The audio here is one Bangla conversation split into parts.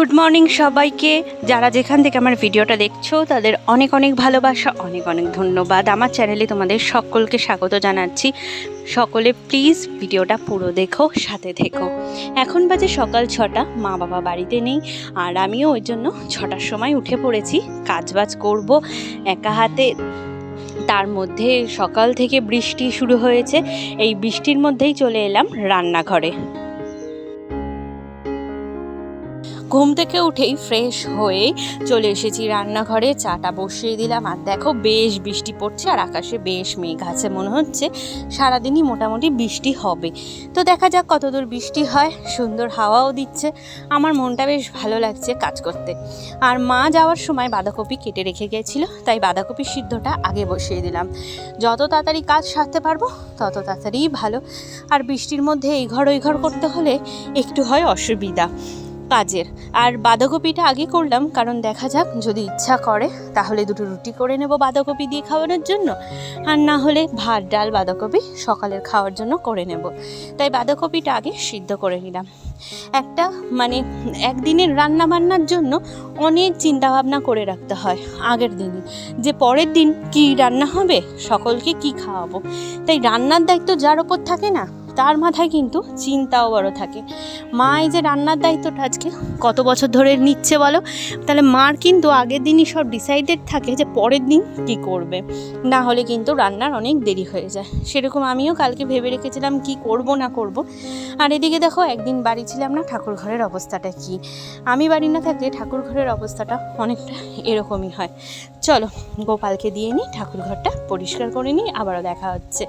গুড মর্নিং সবাইকে। যারা যেখান থেকে আমার ভিডিওটা দেখছ, তাদের অনেক অনেক ভালোবাসা, অনেক অনেক ধন্যবাদ। আমার চ্যানেলে তোমাদের সকলকে স্বাগত জানাচ্ছি। সকলে প্লিজ ভিডিওটা পুরো দেখো, সাথে থেকো। এখন বাজে সকাল ছটা মা বাবা বাড়িতে নেই, আর আমিও ওই জন্য ছটার সময় উঠে পড়েছি। কাজবাজ করব একা হাতে। তার মধ্যে সকাল থেকে বৃষ্টি শুরু হয়েছে। এই বৃষ্টির মধ্যেই চলে এলাম রান্নাঘরে। ঘুম থেকে উঠেই ফ্রেশ হয়ে চলে এসেছি রান্নাঘরে। চাটা বসিয়ে দিলাম। আর দেখো, বেশ বৃষ্টি পড়ছে আর আকাশে বেশ মেঘ আছে মনে হচ্ছে। সারাদিনই মোটামুটি বৃষ্টি হবে। তো দেখা যাক কতদূর বৃষ্টি হয়। সুন্দর হাওয়াও দিচ্ছে। আমার মনটা বেশ ভালো লাগছে কাজ করতে। আর মা যাওয়ার সময় বাঁধাকপি কেটে রেখে গেছিল, তাই বাঁধাকপি সিদ্ধটা আগে বসিয়ে দিলাম। যত তাড়াতাড়ি কাজ সারতে পারব, তত তাড়াতাড়ি ভালো। আর বৃষ্টির মধ্যে এই ঘর ওই ঘর করতে হলে একটু হয় অসুবিধা। কাজের। আর বাঁধাকপিটা আগে করলাম, কারণ দেখা যাক যদি ইচ্ছা করে, তাহলে দুটো রুটি করে নেব বাঁধাকপি দিয়ে খাওয়ানোর জন্য। আর না হলে ভাত, ডাল, বাঁধাকপি সকালের খাওয়ার জন্য করে নেব। তাই বাঁধাকপিটা আগে সিদ্ধ করে নিলাম। একটা মানে একদিনের রান্না বান্নার জন্য অনেক চিন্তাভাবনা করে রাখতে হয় আগের দিনই যে পরের দিন কি রান্না হবে, সকলকে কি খাওয়াবো? তাই রান্নার দায়িত্ব যার ওপর থাকে না তার মাথায় কিন্তু চিন্তাও বড় থাকে। মা এই যে রান্নার দায়িত্বটা আজকে কত বছর ধরে নিচ্ছে বলো? তাহলে মার কিন্তু আগের দিনই সব ডিসাইডেড থাকে যে পরের দিন কি করবে। না হলে কিন্তু রান্নার অনেক দেরি হয়ে যায়। সেরকম আমিও কালকে ভেবে রেখেছিলাম কি করব না করব। আর এদিকে দেখো, একদিন বাড়ি ছিলাম না, ঠাকুর ঘরের অবস্থাটা কি? আমি বাড়ি না থাকলে ঠাকুর ঘরের অবস্থাটা অনেকটা এরকমই হয়। চলো, গোপালকে দিয়ে নিই, ঠাকুর ঘরটা পরিষ্কার করে নিই, আবারও দেখা হচ্ছে।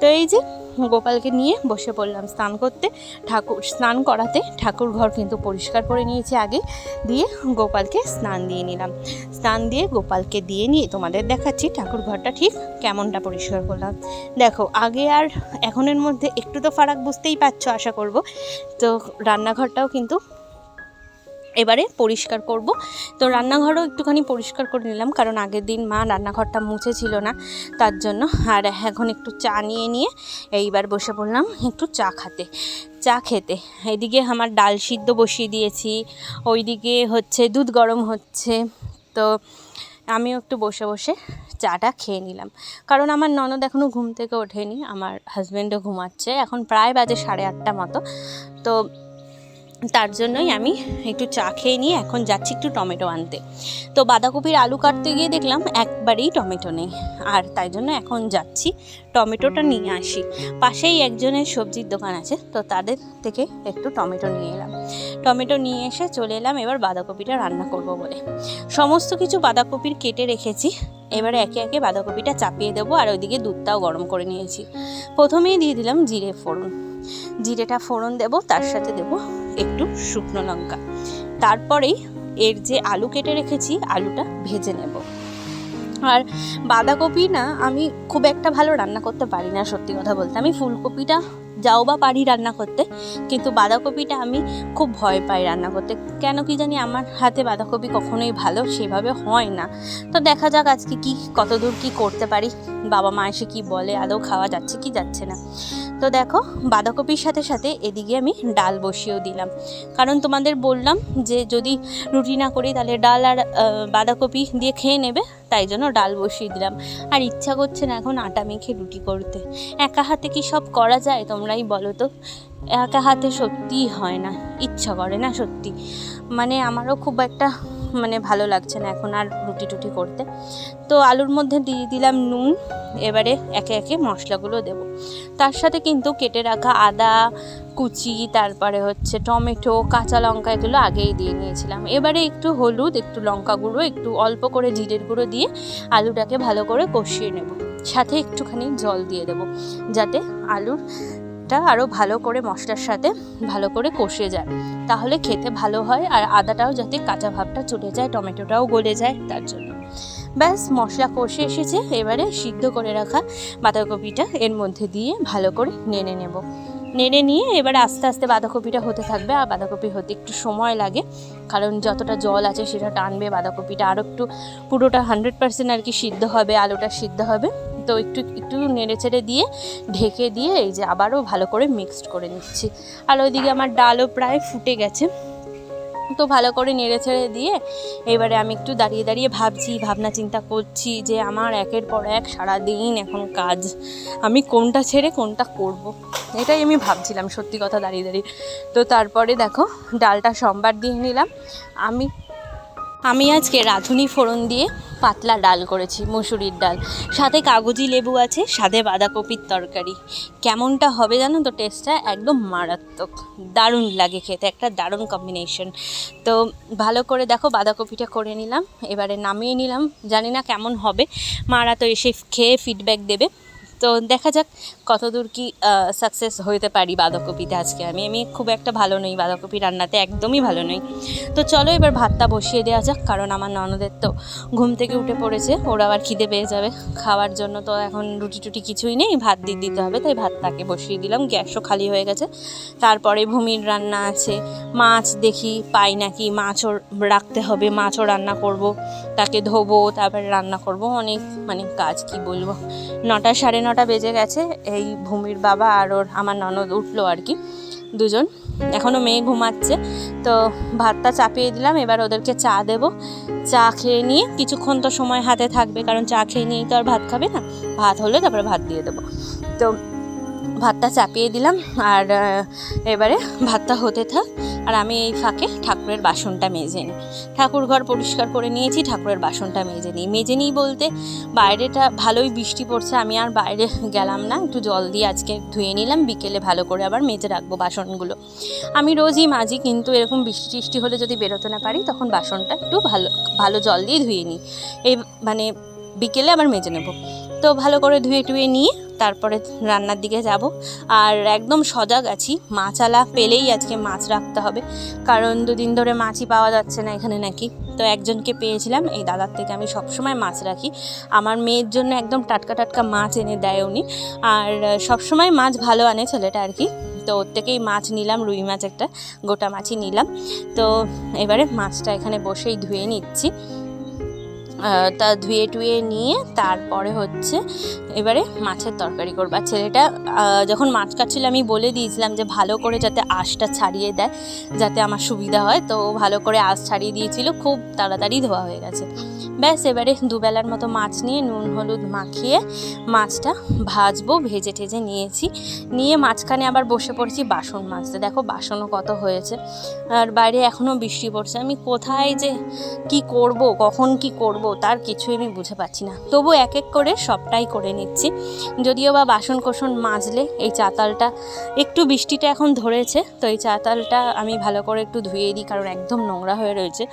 তো এই যে গোপালকে নিয়ে বসে পড়লাম স্নান করতে। ঠাকুর, স্নান করাতে ঠাকুর ঘর কিন্তু পরিষ্কার করে নিয়েছে আগে। দিয়ে গোপালকে স্নান দিয়ে নিলাম। স্নান দিয়ে গোপালকে দিয়ে নিয়ে তোমাদের দেখাচ্ছি ঠাকুর ঘরটা ঠিক কেমনটা পরিষ্কার করলাম। দেখো, আগে আর এখনের মধ্যে একটু তো ফারাক বুঝতেই পারছ, আশা করব। তো রান্নাঘরটাও কিন্তু এবারে পরিষ্কার করব। তো রান্নাঘরও একটুখানি পরিষ্কার করে নিলাম, কারণ আগের দিন মা রান্নাঘরটা মুছে ছিল না, তার জন্য। আর এখন একটু চা নিয়ে নিয়ে এইবার বসে পড়লাম একটু চা খাতে, চা খেতে। এদিকে আমার ডাল সিদ্ধ বসিয়ে দিয়েছি, ওইদিকে হচ্ছে দুধ গরম হচ্ছে। তো আমিও একটু বসে বসে চাটা খেয়ে নিলাম। কারণ আমার ননদ এখনও ঘুম থেকে ওঠেনি, আমার হাজব্যান্ডও ঘুমাচ্ছে, এখন প্রায় বাজে সাড়ে আটটা মতো। তো তার জন্যই আমি একটু চা খেয়ে নিয়ে এখন যাচ্ছি একটু টমেটো আনতে। তো বাঁধাকপির আলু কাটতে গিয়ে দেখলাম একবারেই টমেটো নেই। আর তাই জন্য এখন যাচ্ছি টমেটোটা নিয়ে আসি। পাশেই একজনের সবজির দোকান আছে, তো তাদের থেকে একটু টমেটো নিয়ে এলাম। টমেটো নিয়ে এসে চলে এলাম, এবার বাঁধাকপিটা রান্না করব বলে। সমস্ত কিছু বাঁধাকপির কেটে রেখেছি। এবারে একে একে বাঁধাকপিটা চাপিয়ে দেবো আর ওইদিকে দুধটাও গরম করে নিয়েছি। প্রথমেই দিয়ে দিলাম জিরে ফোড়ন। জিরেটা ফোড়ন দেব, তার সাথে দেব একটু শুকনো লঙ্কা। তারপরেই এর যে আলু কেটে রেখেছি, আলুটা ভেজে নেব। আর বাঁধাকপি না, আমি খুব একটা ভালো রান্না করতে পারি না, সত্যি কথা বলতে। আমি ফুলকপিটা যাও বা পারি রান্না করতে। কিন্তু বাঁধাকপিটা আমি খুব ভয় পাই রান্না করতে। কেন কি জানি আমার হাতে বাঁধাকপি কখনোই ভালো সেভাবে হয় না। তো দেখা যাক আজকে কি, কতদূর কি করতে পারি। বাবা মা এসে কি বলে, আদৌ খাওয়া যাচ্ছে কি যাচ্ছে না। তো দেখো, বাঁধাকপির সাথে সাথে এদিকে আমি ডাল বসিয়েও দিলাম। কারণ তোমাদের বললাম যে যদি রুটি না করি তাহলে ডাল আর বাঁধাকপি দিয়ে খেয়ে নেবে। তাই জন্য ডাল বসিয়ে দিলাম। আর ইচ্ছা করছে না এখন আটা মেখে রুটি করতে। একা হাতে কি সব করা যায় তোমরাই বলো তো? একা হাতে সত্যিই হয় না। ইচ্ছা করে না সত্যি। মানে আমারও খুব একটা মানে ভালো লাগছে না এখন আর রুটি টুটি করতে। তো আলুর মধ্যে দিয়ে দিলাম নুন, এবারে একে একে মশলাগুলো দেব। তার সাথে কিন্তু কেটে রাখা আদা, কুচি, তারপরে হচ্ছে টমেটো, কাঁচা লঙ্কা, এগুলো আগেই দিয়ে নিয়েছিলাম। এবারে একটু হলুদ, একটু লঙ্কা গুঁড়ো, একটু অল্প করে জিরের গুঁড়ো দিয়ে আলুটাকে ভালো করে কষিয়ে নেব। সাথে একটুখানি জল দিয়ে দেব, যাতে আলুরটা আরও ভালো করে মশলার সাথে ভালো করে কষে যায়। তাহলে খেতে ভালো হয় আর আদাটাও যাতে কাঁচা ভাবটা চলে যায়, টমেটোটাও গলে যায় তার জন্য। ব্যাস, মশলা কষে এসেছে। এবারে সিদ্ধ করে রাখা বাঁধাকপিটা এর মধ্যে দিয়ে ভালো করে নেড়ে নেব। নেড়ে নিয়ে এবারে আস্তে আস্তে বাঁধাকপিটা হতে থাকবে। আর বাঁধাকপি হতে একটু সময় লাগে, কারণ যতটা জল আছে সেটা টানবে বাঁধাকপিটা। আরও একটু পুরোটা হান্ড্রেড পার্সেন্ট আর কি সিদ্ধ হবে, আলুটা সিদ্ধ হবে। তো একটু একটু নেড়ে চেড়ে দিয়ে ঢেকে দিয়ে এই যে আবারও ভালো করে মিক্সড করে নিচ্ছি। আর ওইদিকে আমার ডালও প্রায় ফুটে গেছে। তো ভালো করে নেড়ে ছেড়ে দিয়ে এবারে আমি একটু দাঁড়িয়ে দাঁড়িয়ে ভাবছি, ভাবনা চিন্তা করছি যে আমার একের পর এক সারা দিন এখন কাজ। আমি কোনটা ছেড়ে কোনটা করব। এটাই আমি ভাবছিলাম সত্যি কথা দাঁড়িয়ে দাঁড়িয়ে। তো তারপরে দেখো, ডালটা সোমবার দিয়ে নিলাম। আমি আমি আজকে রাঁধুনি ফোড়ন দিয়ে পাতলা ডাল করেছি, মুসুরির ডাল। সাথে কাগজি লেবু আছে, সাথে বাঁধাকপির তরকারি। কেমনটা হবে জানো তো টেস্টটা একদম মারাত্মক। দারুণ লাগে খেতে, একটা দারুণ কম্বিনেশন তো ভালো করে দেখো, বাঁধাকপিটা করে নিলাম, এবারে নামিয়ে নিলাম। জানি না কেমন হবে, মারা তো এসে খেয়ে ফিডব্যাক দেবে। তো দেখা যাক কতদূর কি সাকসেস হইতে পারি বাঁধাকপিতে আজকে আমি। আমি খুব একটা ভালো নই বাঁধাকপি রান্নাতে, একদমই ভালো নই। তো চলো এবার ভাতটা বসিয়ে দেওয়া যাক, কারণ আমার ননদের তো ঘুম থেকে উঠে পড়েছে, ওরা আবার খিদে পেয়ে যাবে। খাওয়ার জন্য তো এখন রুটি টুটি কিছুই নেই, ভাত দিয়ে দিতে হবে, তাই ভাতটাকে বসিয়ে দিলাম, গ্যাসও খালি হয়ে গেছে। তারপরে ভূমির রান্না আছে, মাছ দেখি, পাই নাকি মাছও রাখতে হবে, মাছও রান্না করব, তাকে ধোবো, তারপরে রান্না করব, অনেক মানে কাজ, কি বলব? নটা সাড়ে বেজে গেছে, এই ভূমির বাবা আর ওর, আমার ননদ উঠল আর কি, দুজন। এখনও মেয়ে ঘুমাচ্ছে, তো ভাতটা চাপিয়ে দিলাম, এবার ওদেরকে চা দেব। চা খেয়ে নিয়ে কিছুক্ষণ তো সময় হাতে থাকবে, কারণ চা খেয়ে নিয়েই তো আর ভাত খাবে না। ভাত হলে তারপরে ভাত দিয়ে দেবো। তো ভাতটা চাপিয়ে দিলাম আর এবারে ভাতটা হতে থাক আর আমি এই ফাঁকে ঠাকুরের বাসনটা মেজে নিই। ঠাকুর ঘর পরিষ্কার করে নিয়েছি, ঠাকুরের বাসনটা মেজে নিই। মেজে নিই বলতে বাইরেটা ভালোই বৃষ্টি পড়ছে, আমি আর বাইরে গেলাম না। একটু জল দিয়ে আজকে ধুয়ে নিলাম, বিকেলে ভালো করে আবার মেজে রাখব বাসনগুলো। আমি রোজই মাজি, কিন্তু এরকম বৃষ্টি টিষ্টি হলে যদি বেরোতে না পারি, তখন বাসনটা একটু ভালো ভালো জল দিয়ে ধুয়ে নিই। এই মানে বিকেলে আবার মেজে নেব। তো ভালো করে ধুয়ে টুয়ে নিয়ে তারপরে রান্নার দিকে যাব। আর একদম সজাগ আছি। মাছালা পেলেই আজকে মাছ রাখতে হবে। কারণ দুদিন ধরে মাছই পাওয়া যাচ্ছে না এখানে নাকি। তো একজনকে পেয়েছিলাম। এই দাদার থেকে আমি সবসময় মাছ রাখি। আমার মেয়ের জন্য একদম টাটকা টাটকা মাছ এনে দেয় উনি। আর সবসময় মাছ ভালো আনে ছেলেটা আর কি। তো ওর থেকেই মাছ নিলাম, রুই মাছ একটা, গোটা মাছই নিলাম। তো এবারে মাছটা এখানে বসেই ধুয়ে নিচ্ছি। তা ধুয়ে টুয়ে নিয়ে তারপরে হচ্ছে এবারে মাছের তরকারি করব। আর ছেলেটা যখন মাছ কাটছিল, আমি বলে দিয়েছিলাম যে ভালো করে যাতে আঁশটা ছাড়িয়ে দেয়, যাতে আমার সুবিধা হয়। তো ভালো করে আঁশ ছাড়িয়ে দিয়েছিল, খুব তাড়াতাড়ি ধোয়া হয়ে গেছে। ব্যাস, এবারে দুবেলার মতো মাছ নিয়ে নুন, হলুদ মাখিয়ে মাছটা ভাজবো, ভেজে টেজে নিয়েছি। নিয়ে মাঝখানে আবার বসে পড়েছি বাসন মাজতে। দেখো, বাসনও কত হয়েছে। আর বাইরে এখনও বৃষ্টি পড়ছে। আমি কোথায় যে কি করব, কখন কি করব, তার কিছুই আমি বুঝে পাচ্ছি না। তবু এক এক করে সবটাই করে নিচ্ছি। যদিও বা বাসন কোসন মাজলে এই চাতালটা, একটু বৃষ্টিটা এখন ধরেছে, তো এই চাতালটা আমি ভালো করে একটু ধুয়ে দিই, কারণ একদম নোংরা হয়ে রয়েছে।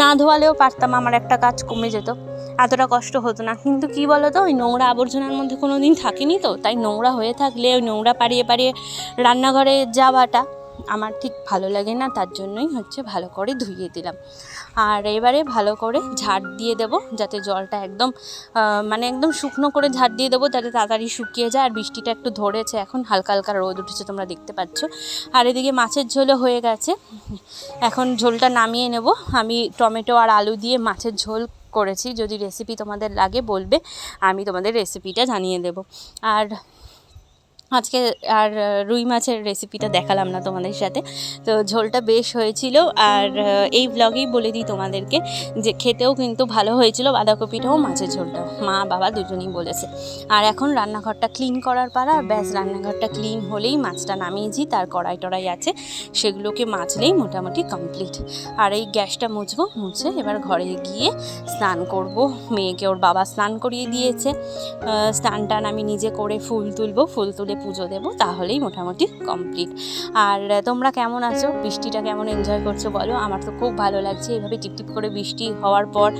না ধোয়ালেও পারতাম, আমার একটা কাজ কমে যেত। এতটা কষ্ট হতো না। কিন্তু কি বলো তো ওই নোংরা আবর্জনার মধ্যে কোনো দিন থাকিনি তো। তাই নোংরা হয়ে থাকলে ওই নোংরা পাড়িয়ে পাড়িয়ে রান্নাঘরে যাওয়াটা আমার ঠিক ভালো লাগে না। তার জন্যই হচ্ছে ভালো করে ধুইয়ে দিলাম। আর এবারে ভালো করে ঝাড় দিয়ে দেব যাতে জলটা একদম মানে একদম শুকনো করে ঝাড় দিয়ে দেবো যাতে তাড়াতাড়ি শুকিয়ে যায়। আর বৃষ্টিটা একটু ধরেছে এখন, হালকা হালকা রোদ উঠেছে তোমরা দেখতে পাচ্ছ। আর এদিকে মাছের ঝোলও হয়ে গেছে। এখন ঝোলটা নামিয়ে নেব। আমি টমেটো আর আলু দিয়ে মাছের ঝোল করেছি। যদি রেসিপি তোমাদের লাগে বলবে আমি তোমাদের রেসিপিটা জানিয়ে দেব। আর আজকে আর রুই মাছের রেসিপিটা দেখালাম না তোমাদের সাথে। তো ঝোলটা বেশ হয়েছিল আর এই ব্লগেই বলে দিই তোমাদেরকে যে খেতেও কিন্তু ভালো হয়েছিল বাঁধাকপিটাও মাছের ঝোলটা। মা, বাবা দুজনেই বলেছে। আর এখন রান্নাঘরটা ক্লিন করার পারা ব্যাস, রান্নাঘরটা ক্লিন হলেই মাছটা নামিয়েছি তার কড়াই টড়াই আছে। সেগুলোকে মাছলেই মোটামুটি কমপ্লিট আর এই গ্যাসটা মুছবো। মুছে এবার ঘরে গিয়ে স্নান করব। মেয়েকে ওর বাবা স্নান করিয়ে দিয়েছে। স্নান টান আমি নিজে করে ফুল তুলবো। ফুল তুলে পুজো দেবো, তাহলেই মোটামুটি কমপ্লিট আর তোমরা কেমন আছো? বৃষ্টিটা কেমন এনজয় করছ বলো? আমার তো খুব ভালো লাগছে। এভাবে টিপটিপ করে বৃষ্টি হওয়ার পর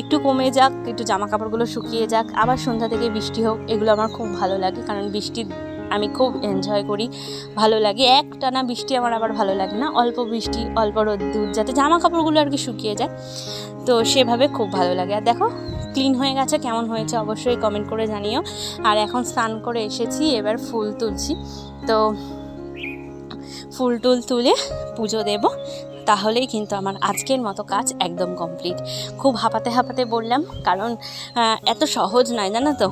একটু কমে যাক, একটু জামা কাপড়গুলো শুকিয়ে যাক। আবার সন্ধ্যা থেকে বৃষ্টি হোক, এগুলো আমার খুব ভালো লাগে, কারণ বৃষ্টি আমি খুব এনজয় করি, ভালো লাগে। এক টানা বৃষ্টি আমার আবার ভালো লাগে না, অল্প বৃষ্টি, অল্প রোদ্দুর, যাতে জামা কাপড়গুলো আর কি শুকিয়ে যায়, তো সেভাবে খুব ভালো লাগে। আর দেখো ক্লিন হয়ে গেছে, কেমন হয়েছে অবশ্যই কমেন্ট করে জানিও। আর এখন স্নান করে এসেছি, এবার ফুল তুলছি। তো ফুল টুল তুলে পুজো দেব। তাহলেই কিন্তু আমার আজকের মতো কাজ একদম কমপ্লিট। খুব হাঁপাতে হাঁপাতে বললাম, কারণ এত সহজ নয়, জানো তো?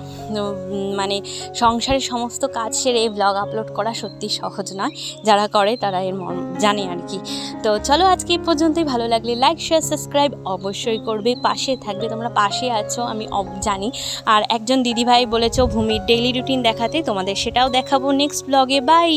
মানে সংসারের সমস্ত কাজ সেরে ব্লগ আপলোড করা সত্যি সহজ নয়। যারা করে তারা এর জানে আর কি। তো চলো আজকে এই পর্যন্তই। ভালো লাগলে লাইক শেয়ার সাবস্ক্রাইব অবশ্যই করবে। পাশে থাকবে, তোমরা পাশে আছো, আমি জানি। আর একজন দিদিভাই বলেছ, ভূমির ডেইলি রুটিন দেখাতে। তোমাদের সেটাও দেখাবো নেক্সট ব্লগে বাই